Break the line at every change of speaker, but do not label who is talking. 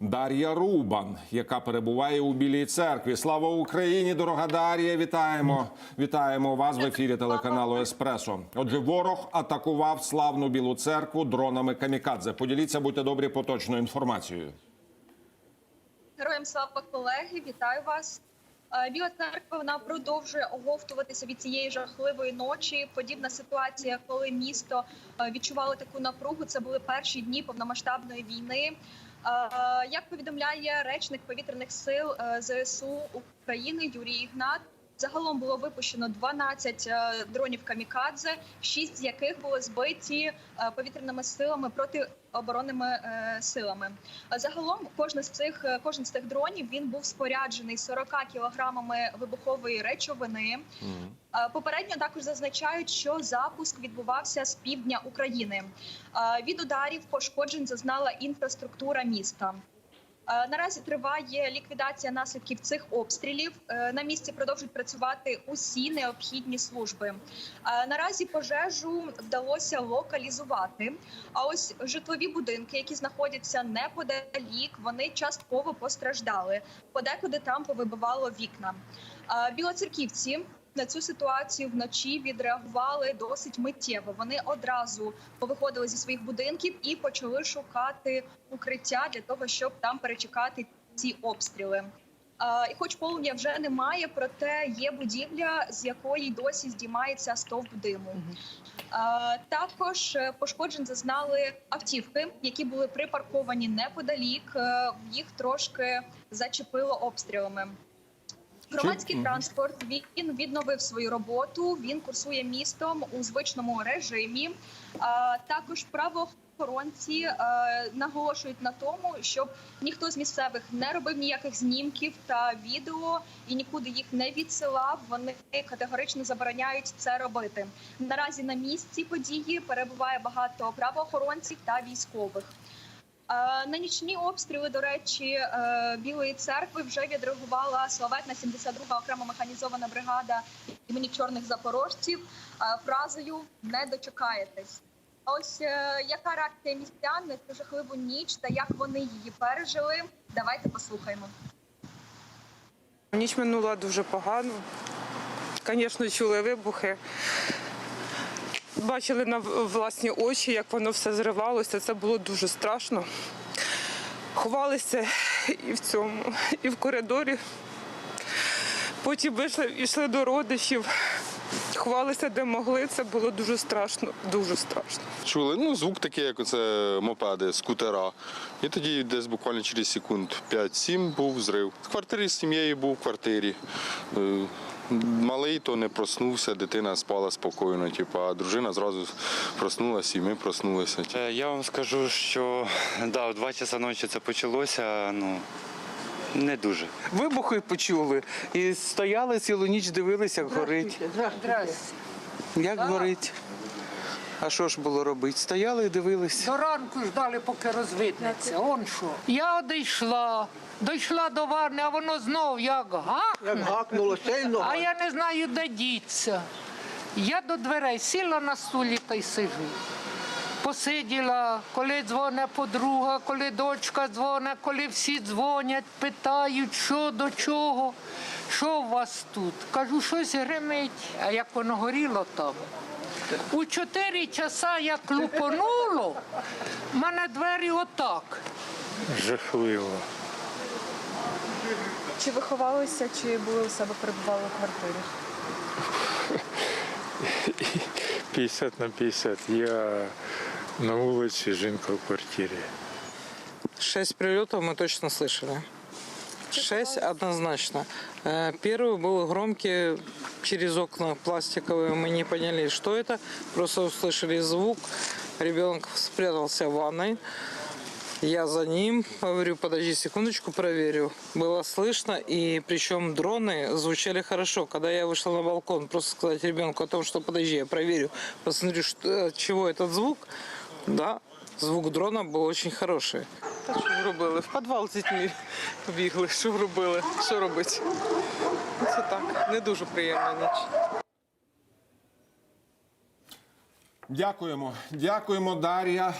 Дар'я Рубан, яка перебуває у Білій церкві. Слава Україні, дорога Дар'я! Вітаємо! Вітаємо вас в ефірі телеканалу Еспресо. Отже, ворог атакував славну білу церкву дронами камікадзе. Поділіться, будьте добрі, поточною інформацією.
Героям слава колеги, вітаю вас. Е, Біла церква вона продовжує оговтуватися від цієї жахливої ночі. Подібна ситуація, коли місто е, відчувало таку напругу. Це були перші дні повномасштабної війни. Як повідомляє речник повітряних сил е, ЗСУ України Юрій Ігнат. Загалом було випущено 12 е, дронів камікадзе, 6 з яких були збиті е, повітряними силами протиоборонними е, силами. Загалом кожен з цих кожен з цих дронів він був споряджений 40 кілограмами вибухової речовини. Попередньо також зазначають, що запуск відбувався з півдня України. Від ударів пошкоджень зазнала інфраструктура міста. Е, Наразі триває ліквідація наслідків цих обстрілів. Е, На місці продовжують працювати усі необхідні служби. Е, Наразі пожежу вдалося локалізувати. А ось житлові будинки, які знаходяться неподалік, вони частково постраждали. Подекуди там повибивало вікна. Білоцерківці на цю ситуацію вночі відреагували досить миттєво. Вони одразу повиходили зі своїх будинків і почали шукати укриття для того, щоб там перечекати ці обстріли. І хоч полум'я вже немає, проте є будівля, з якої досі здіймається стовп диму. Також е, пошкоджень зазнали автівки, які були припарковані неподалік. Е, Їх трошки зачепило обстрілами. Громадський транспорт він відновив свою роботу. Він курсує містом у звичному режимі. А, Також правоохоронці е, наголошують на тому, щоб ніхто з місцевих не робив ніяких знімків та відео і нікуди їх не відсилав. Вони категорично забороняють це робити. Наразі на місці події перебуває багато правоохоронців та військових. Е, На нічні обстріли, до речі, е, Білої церкви вже відреагувала славетна 72-га окрема механізована бригада імені чорних запорожців е, фразою не дочекаєтесь. Ось яка реакція містян на цю жахливу ніч та як вони її пережили? Давайте послухаємо.
Ніч минула дуже погано. Звісно, чули вибухи. Бачили на власні очі, як воно все зривалося. Це було дуже страшно. Ховалися і в цьому, і в коридорі. Потім вийшли, йшли до родичів, ховалися де могли. Це було дуже страшно, дуже страшно.
Чули, ну звук такий, як оце мопеди, скутера. І тоді десь буквально через секунд 5-7 був зрив. В квартирі з сім'єю був в квартирі. Малий то не проснувся, дитина спала спокійно, типу, а дружина зразу проснулася і ми проснулися.
Е, Я вам скажу, що да, в 2 часа ночі це почалося, ну не дуже.
Вибухи почули і стояли цілу ніч, дивилися, як горить. Як горить? А що ж було робити? Стояли і дивилися.
До ранку ждали, поки розвиднеться. Он що. Я одійшла, дійшла до варни, а воно знов як гахне.
Як гакнуло сильно.
А я не знаю, де діться. Я до дверей сіла на стулі та й сижу. Посиділа, коли дзвоне подруга, коли дочка дзвоне, коли всі дзвонять, питають, що до чого, що у вас тут. Кажу, щось гримить, а як воно горіло там. У чотири часа як лупонуло, в мене двері отак.
Жахливо.
Чи ви ховалися, чи були у себе перебували у квартирі?
50 на 50. Я на вулиці, жінка в квартирі.
Шесть прилетов мы точно слышали. Шесть однозначно. Э, Первый был громкий Через окна пластиковые. Мы не поняли, что это. Просто услышали звук. Ребенок спрятался в ванной. Я за ним. Говорю, подожди секундочку, проверю. Было слышно, и причем дроны звучали хорошо. Когда я вышла на балкон, просто сказать ребенку о том, что подожди, я проверю, посмотрю, что, чего этот звук. Да, звук дрона был очень хороший. Та що ж робили? В підвал з дітьми бігли. Що робили? Що робити? Це так, не дуже приємна ніч.
Дякуємо, дякуємо, Дар'я.